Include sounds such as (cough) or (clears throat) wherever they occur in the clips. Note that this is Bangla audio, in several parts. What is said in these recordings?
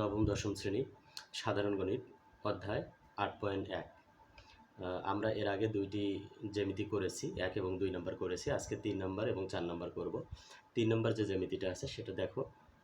নবম, দশম শ্রেণি, সাধারণ গণিত, অধ্যায় আট পয়েন্ট এক। আমরা এর আগে দুইটি জ্যামিতি করেছি, এক এবং দুই নম্বর করেছি। আজকে তিন নম্বর এবং চার নম্বর করব। তিন নম্বর যে জ্যামিতিটা আছে, সেটা দেখো,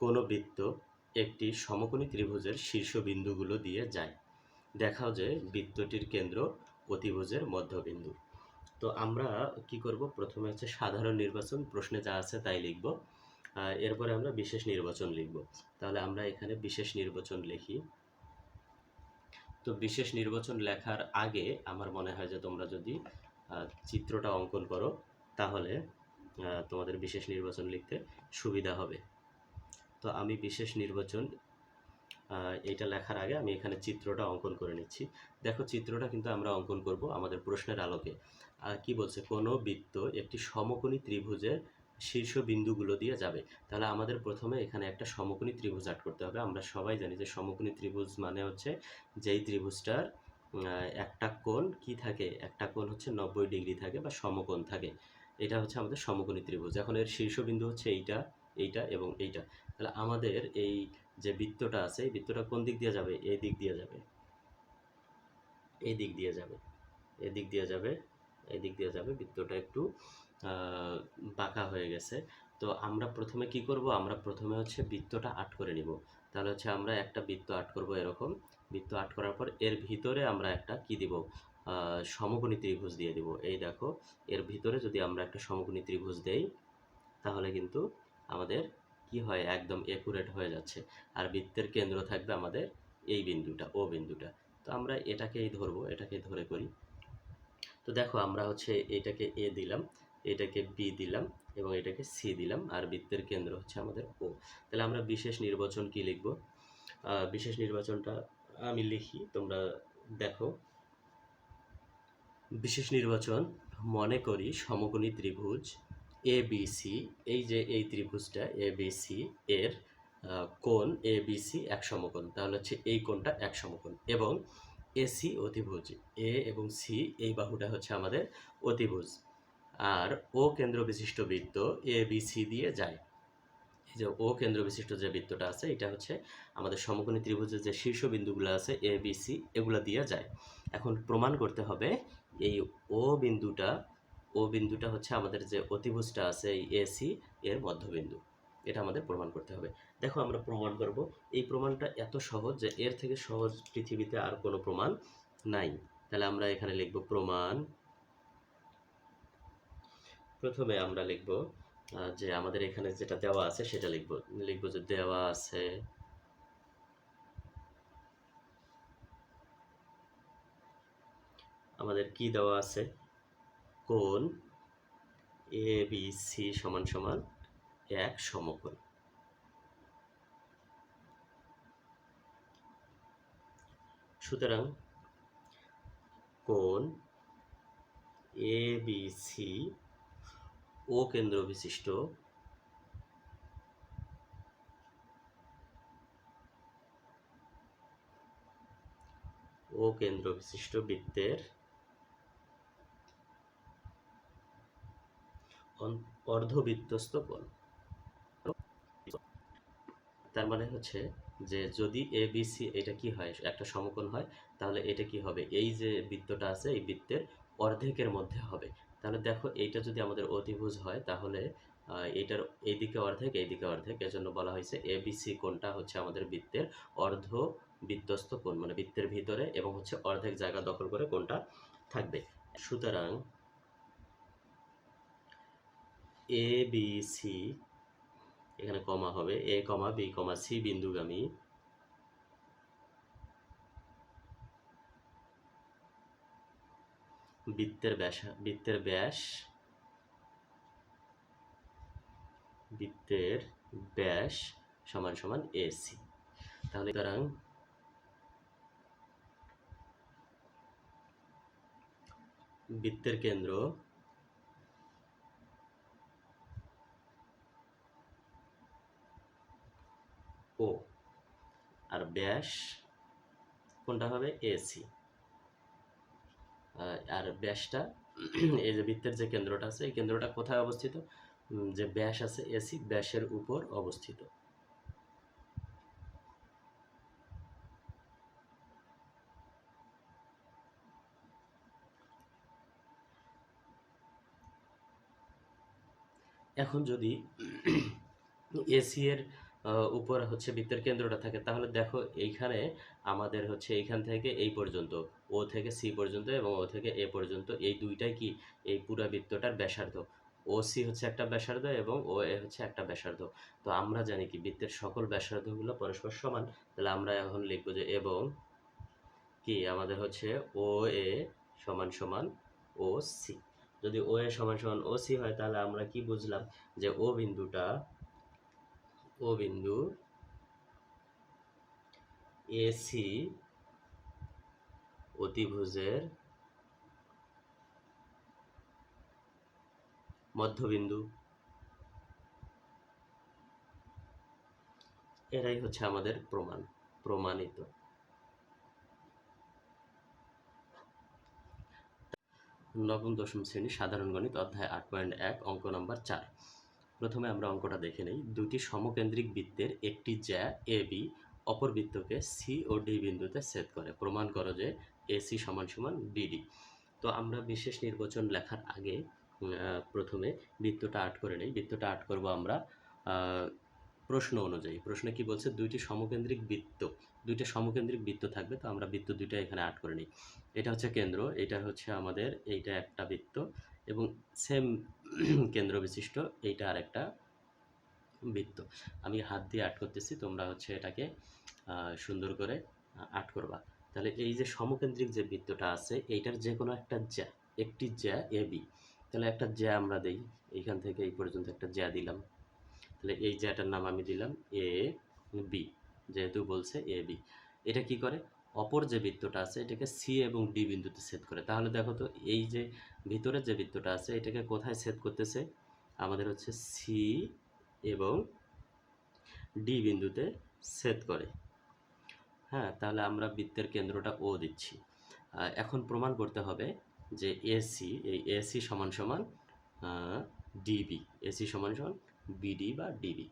কোনো বৃত্ত একটি সমকোণী ত্রিভুজের শীর্ষ বিন্দুগুলো দিয়ে যায়। দেখাও যে বৃত্তটির কেন্দ্র অতিভুজের মধ্যবিন্দু। তো আমরা কি করব? প্রথমে হচ্ছে সাধারণ নির্বাচন, প্রশ্নে যা আছে তাই লিখব। এরপরে আমরা বিশেষ নির্বাচন লিখব। তাহলে আমরা এখানে বিশেষ নির্বাচন লিখি। তো বিশেষ নির্বাচন লেখার আগে আমার মনে হয় যে তোমরা যদি চিত্রটা অঙ্কন করো, তাহলে তোমাদের বিশেষ নির্বাচন লিখতে সুবিধা হবে। তো আমি বিশেষ নির্বাচন এইটা লেখার আগে আমি এখানে চিত্রটা অঙ্কন করে নিচ্ছি। দেখো চিত্রটা কিন্তু আমরা অঙ্কন করব আমাদের প্রশ্নের আলোকে। আর কি বলছে? কোনো বৃত্ত একটি সমকোণী ত্রিভুজের শীর্ষ বিন্দুগুলো দিয়ে যাবে। তাহলে আমাদের প্রথমে এখানে একটা সমকোণী ত্রিভুজ আট করতে হবে। আমরা সবাই জানি যে সমকোণী ত্রিভুজ মানে হচ্ছে যেই ত্রিভুজটার একটা কোণ কি থাকে? একটা কোণ হচ্ছে নব্বই ডিগ্রি থাকে বা সমকোণ থাকে। এটা হচ্ছে আমাদের সমকোণী ত্রিভুজ। এখন এর শীর্ষবিন্দু হচ্ছে এইটা এইটা এবং এইটা। তাহলে আমাদের এই যে বৃত্তটা আছে, এই বৃত্তটা কোন দিক দিয়ে যাবে? এই দিক দিয়ে যাবে। এই দিক দিয়ে যাবে। এই দিক দিয়ে যাবে। এই দিক দিয়ে যাবে। বৃত্তটা একটু বাঁকা হয়ে গেছে। তো আমরা প্রথমে কি করব? আমরা প্রথমে হচ্ছে বৃত্তটা আট করে নিব। তাহলে হচ্ছে আমরা একটা বৃত্ত আট করব এরকম। বৃত্ত আট করার পর এর ভিতরে আমরা একটা কি দিব? সমকোণী ত্রিভুজ দিয়ে দিব। এই দেখো, এর ভিতরে যদি আমরা একটা সমকোণী ত্রিভুজ দেই, তাহলে কিন্তু আমাদের কি হয়? একদম একুরেট হয়ে যাচ্ছে। আর বৃত্তের কেন্দ্র থাকবে আমাদের এই বিন্দুটা, ও বিন্দুটা। তো আমরা এটাকেই ধরবো এটাকে ধরে করি। তো দেখো, আমরা হচ্ছে এটাকে এ দিলাম। এটাকে বি দিলাম এবং এটাকে সি দিলাম। আর বৃত্তের কেন্দ্র হচ্ছে আমাদের ও তাহলে আমরা বিশেষ নির্বাচন কি লিখব? বিশেষ নির্বাচনটা আমি লিখি, তোমরা দেখো। বিশেষ নির্বাচন, মনে করি সমকোণী ত্রিভুজ এ বি সি এই যে এই ত্রিভুজটা এ বি সি এর কোণ এ বি সি এক সমকোণ। তাহলে হচ্ছে এই কোণটা এক সমকোণ। এবং এসি অতিভুজ। এ এবং সি এই বাহুটা হচ্ছে আমাদের অতিভুজ। আর ও কেন্দ্র বিশিষ্ট বৃত্ত এ বি সি দিয়ে যায়। এই যে ও কেন্দ্র বিশিষ্ট যে বৃত্তটা আছে, এটা হচ্ছে আমাদের সমকোণী ত্রিভুজের যে শীর্ষবিন্দুগুলো আছে এ বি সি এগুলো দিয়ে যায়। এখন প্রমাণ করতে হবে, এই ও বিন্দুটা ও বিন্দুটা হচ্ছে আমাদের যে অতিভুজটা আছে, এই এসি এর মধ্যবিন্দু। এটা আমাদের প্রমাণ করতে হবে। দেখো আমরা প্রমাণ করব, এই প্রমাণটা এত সহজ যে এর থেকে সহজ পৃথিবীতে আর কোনো প্রমাণ নাই। তাহলে আমরা এখানে লিখব প্রমাণ প্রথমে আমরা লিখব যে আমাদের এখানে যেটা দেওয়া আছে সেটা লিখব। লিখব যে দেওয়া আছে আমাদের কি দেওয়া আছে? কোন এ, বি, সি সমান সমান এক সমকোণ। সুতরাং কোন এ, বি, সি ও কেন্দ্র বিশিষ্ট। ও কেন্দ্র বিশিষ্ট বৃত্তের অর্ধবৃত্তস্থ কোণ। তার মানে হচ্ছে যে যদি এ বি সি এটা কি হয়? একটা সমকোণ হয়, তাহলে এটা কি হবে? এই যে বৃত্তটা আছে, এই বৃত্তের অর্ধেকের মধ্যে হবে। তাহলে দেখো এইটা যদি আমাদের অতিভুজ হয়, তাহলে এটার এইদিকে অর্ধেক এইদিকে অর্ধেক, এজন্য বলা হয়েছে এ বি সি কোণটা হচ্ছে আমাদের বৃত্তের অর্ধ বিধ্বস্ত কোণ মানে বৃত্তের ভিতরে এবং হচ্ছে অর্ধেক জায়গা দখল করে কোণটা থাকবে। সুতরাং এ বি সি এখানে কমা হবে এ কমা বি কমা সি বিন্দুগামী বৃত্তের ব্যাস বৃত্তের ব্যাস বৃত্তের ব্যাস সমান সমান এসি। তাহলে সুতরাং বৃত্তের কেন্দ্র ও, আর ব্যাস কোনটা হবে? এসি। আর ব্যাসটা, এই যে বৃত্তের যে কেন্দ্রটা আছে, এই কেন্দ্রটা কোথায় অবস্থিত? যে ব্যাস আছে এসি ব্যাসের উপর অবস্থিত। এখন যদি এসি এর উপর হচ্ছে বৃত্তের কেন্দ্রটা থাকে, তাহলে দেখো এইখানে আমাদের হচ্ছে এইখান থেকে এই পর্যন্ত ও থেকে সি পর্যন্ত এবং ও থেকে এ পর্যন্ত, এই দুইটাই কি এই পুরা বৃত্তটার ব্যাসার্ধ? ও সি হচ্ছে একটা ব্যাসার্ধ এবং ও এ হচ্ছে একটা ব্যাসার্ধ। তো আমরা জানি কি বৃত্তের সকল ব্যাসার্ধগুলো পরস্পর সমান। তাহলে আমরা এখন লিখব যে এবং কি আমাদের হচ্ছে ও এ সমান সমান ও সি। যদি ও এ সমান সমান ও সি হয়, তাহলে আমরা কি বুঝলাম যে ও বিন্দুটা, ও বিন্দু এসি অতিভুজের মধ্যবিন্দু। এরাই হচ্ছে আমাদের প্রমাণ, প্রমাণিত। নবম, দশম শ্রেণি সাধারণ গণিত অধ্যায় আট পয়েন্ট এক, অঙ্ক নম্বর চার। প্রথমে আমরা অঙ্কটা দেখে নেই। দুটি সমকেন্দ্রিক বৃত্তের একটি জ্যা, এ, বি, অপর বৃত্তকে সি ও ডি বিন্দুতে ছেদ করে। প্রমাণ করো যে এসি সমান সমান বিডি তো আমরা বিশেষ নির্বাচন লেখার আগে প্রথমে বৃত্তটা আট করে নেই। বৃত্তটা আট করব আমরা প্রশ্ন অনুযায়ী। প্রশ্নে কি বলছে? দুইটি সমকেন্দ্রিক বৃত্ত। দুইটা সমকেন্দ্রিক বৃত্ত থাকবে, তো আমরা বৃত্ত দুইটা এখানে আট করে নিই। এটা হচ্ছে কেন্দ্র, এটা হচ্ছে আমাদের, এইটা একটা বৃত্ত এবং সেম (clears throat) কেন্দ্র বিশিষ্ট এইটা আরেকটা বৃত্ত। আমি হাত দিয়ে আট করতেছি, তোমরা হচ্ছে এটাকে সুন্দর করে আট করবা। তাহলে এই যে সমকেন্দ্রিক যে বৃত্তটা আছে, এইটার যে কোনো একটা জ্যা, একটি জ্যা এ বি। তাহলে একটা জ্যা আমরা দেই, এইখান থেকে এই পর্যন্ত একটা জ্যা দিলাম। তাহলে এই জ্যাটার নাম আমি দিলাম এ বি, যেহেতু বলছে এ বি। এটা কি করে? অপর যে বৃত্তটা আছে, এটাকে সি এবং ডি বিন্দুতে ছেদ করে। তাহলে দেখো তো, এই যে ভিতরের যে বৃত্তটা আছে, এটাকে কোথায় ছেদ করতেছে? আমাদের হচ্ছে সি এবং ডি বিন্দুতে ছেদ করে। হ্যাঁ তাহলে আমরা বৃত্তের কেন্দ্রটা ও দিচ্ছি। এখন প্রমাণ করতে হবে যে এসি এই এসি সমান সমান ডিবি এসি সমান সমান বিডি বা ডিবি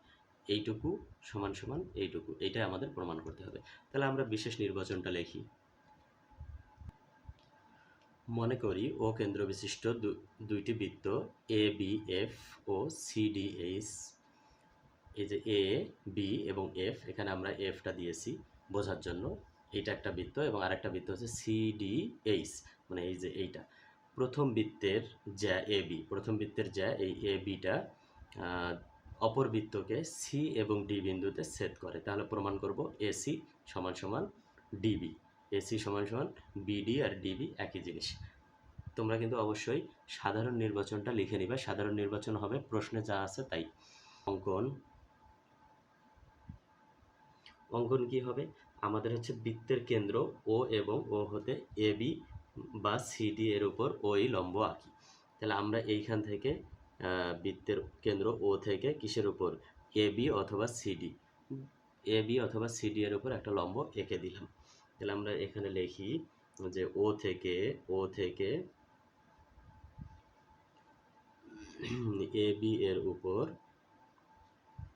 এইটুকু সমান সমান এইটুকু এইটাই আমাদের প্রমাণ করতে হবে। তাহলে আমরা বিশেষ নির্বাচনটা লিখি। মনে করি ও কেন্দ্র বিশিষ্ট দুইটি বৃত্ত এ বি এফ ও সি ডি এইচ এই যে এ বি এবং এফ এখানে আমরা এফটা দিয়েছি। বোঝার জন্য। এটা একটা বৃত্ত এবং আরেকটা বৃত্ত হচ্ছে সি ডি এইচ মানে এই যে এইটা। প্রথম বৃত্তের যা এ বি প্রথম বৃত্তের যা এই এ বিটা অপর বৃত্তকে সি এবং ডি বিন্দুতে ছেদ করে। তাহলে প্রমাণ করব এসি সমান সমান ডিবি এসি সমান সমান বিডি আর ডিবি একই জিনিস। তোমরা কিন্তু অবশ্যই সাধারণ নির্বাচনটা লিখে নিবে। সাধারণ নির্বাচন হবে, প্রশ্নে যা আছে তাই। অঙ্কন অঙ্কন কি হবে? আমাদের হচ্ছে বৃত্তের কেন্দ্র ও এবং ও হতে এ বি বা সিডি এর উপর ওই লম্ব আঁকি। তাহলে আমরা এইখান থেকে বৃত্তের কেন্দ্র ও থেকে কিসের উপর? এ বি অথবা সিডি এ বি অথবা সিডি এর উপর একটা লম্ব এঁকে দিলাম। তাহলে আমরা এখানে লিখি যে ও থেকে ও থেকে (clears throat) এ বি এর উপর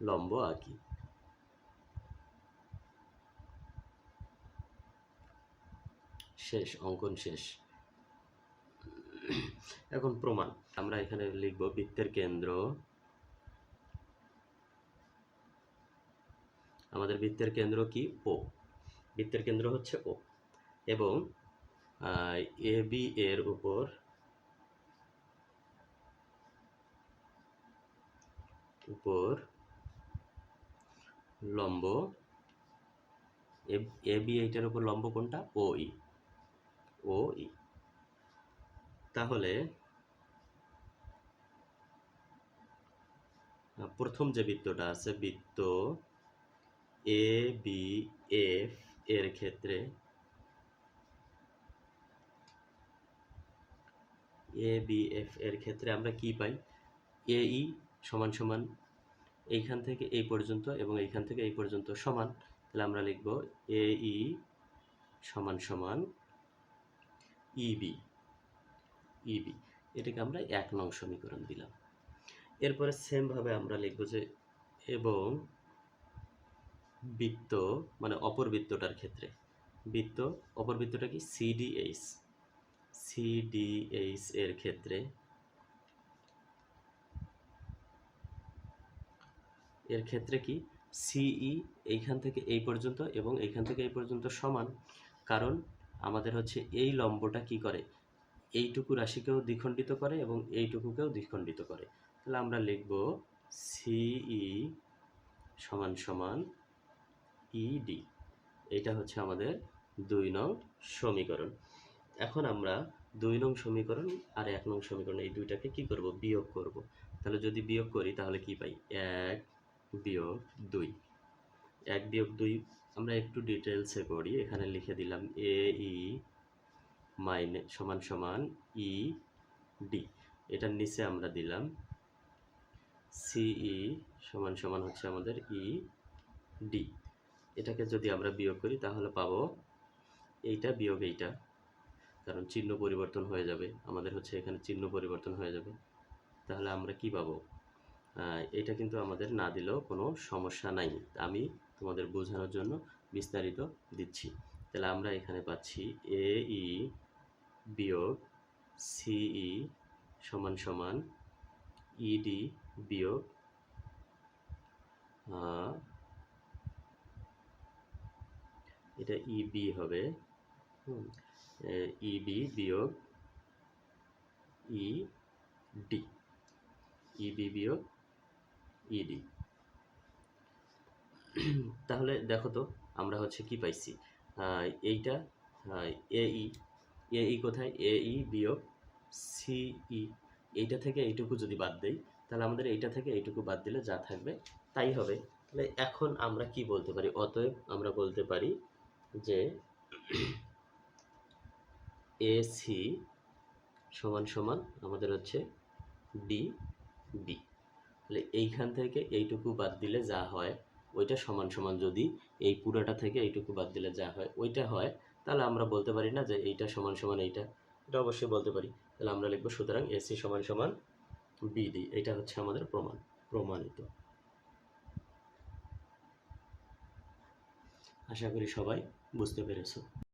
লম্ব আঁকি। শেষ, অঙ্কন শেষ। এখন প্রমাণ। আমরা এখানে লিখব বৃত্তের কেন্দ্র। আমাদের বৃত্তের কেন্দ্র কি? ও বৃত্তের কেন্দ্র হচ্ছে ও এবং এ বি এর উপর উপর লম্ব, এ বি এইটার উপর লম্ব কোনটা? ও ই ও ই। তাহলে প্রথম যে বৃত্তটা আছে, বৃত্ত এ, বি, এফ এর ক্ষেত্রে এ, বি, এফ এর ক্ষেত্রে আমরা কি পাই? এ, ই সমান সমান এইখান থেকে এই পর্যন্ত এবং এইখান থেকে এই পর্যন্ত সমান। তাহলে আমরা লিখব এ, ই সমান সমান ইবি ইবি এটাকে আমরা এক নং সমীকরণ দিলাম। এরপরে সেমভাবে আমরা লিখব যে, এবং বৃত্ত মানে অপর বৃত্তটার ক্ষেত্রে, বৃত্ত, অপর বৃত্তটা কি? সিডিএইচ সিডিএইচ এর ক্ষেত্রে এর ক্ষেত্রে কি? সিই এইখান থেকে এই পর্যন্ত এবং এইখান থেকে এই পর্যন্ত সমান, কারণ আমাদের হচ্ছে এই লম্বটা কি করে? এইটুকু রাশিকেও দ্বিখণ্ডিত করে এবং এইটুকুকেও দ্বিখণ্ডিত করে। তাহলে আমরা লিখব সিই সমান সমান ইডি এটা হচ্ছে আমাদের দুই নং সমীকরণ। এখন আমরা দুই নং সমীকরণ আর এক নং সমীকরণ এই দুইটাকে কি করব? বিয়োগ করব। তাহলে যদি বিয়োগ করি তাহলে কি পাই? এক বিয়োগ দুই। এক বিয়োগ দুই আমরা একটু ডিটেলসে করি এখানে লিখে দিলাম এ ই মাইনে, সমান সমান ই ডি এটার নিচে আমরা দিলাম সিই সমান সমান হচ্ছে আমাদের ই ডি এটাকে যদি আমরা বিয়োগ করি, তাহলে পাবো এইটা বিয়োগ এইটা। কারণ চিহ্ন পরিবর্তন হয়ে যাবে। আমাদের হচ্ছে এখানে চিহ্ন পরিবর্তন হয়ে যাবে। তাহলে আমরা কি পাবো? এটা কিন্তু আমাদের না দিলেও কোনো সমস্যা নাই। আমি তোমাদের বোঝানোর জন্য বিস্তারিত দিচ্ছি। তাহলে আমরা এখানে পাচ্ছি এ, ই, বিয়োগ সিই সমান সমান ইডি বিয়োগ এটা ইবি হবে। ইবি বিয়োগ ই, ডি। ইবি বিয়োগ ইডি তাহলে দেখো তো, আমরা হচ্ছে কি পাইছি? এইটা এই এই কোথায়? এই বিয়োগ সিই এইটা থেকে এইটুকু যদি বাদ দেই, তাহলে আমাদের এইটা থেকে এইটুকু বাদ দিলে যা থাকবে তাই হবে। তাহলে এখন আমরা কি বলতে পারি? অতএব আমরা বলতে পারি যে এসি সমান সমান আমাদের হচ্ছে ডি বি। তাহলে এইখান থেকে এইটুকু বাদ দিলে যা হয় ওইটা সমান সমান যদি এই পুরাটা থেকে এইটুকু বাদ দিলে যা হয়, ওইটা হয়, তাহলে আমরা বলতে পারি না যে এইটা সমান সমান এইটা। এটা অবশ্যই বলতে পারি। তাহলে আমরা লিখব, সুতরাং এসি সমান সমান বিডি এটা হচ্ছে আমাদের প্রমাণ, প্রমাণিত। আশা করি সবাই বুঝতে পেরেছ।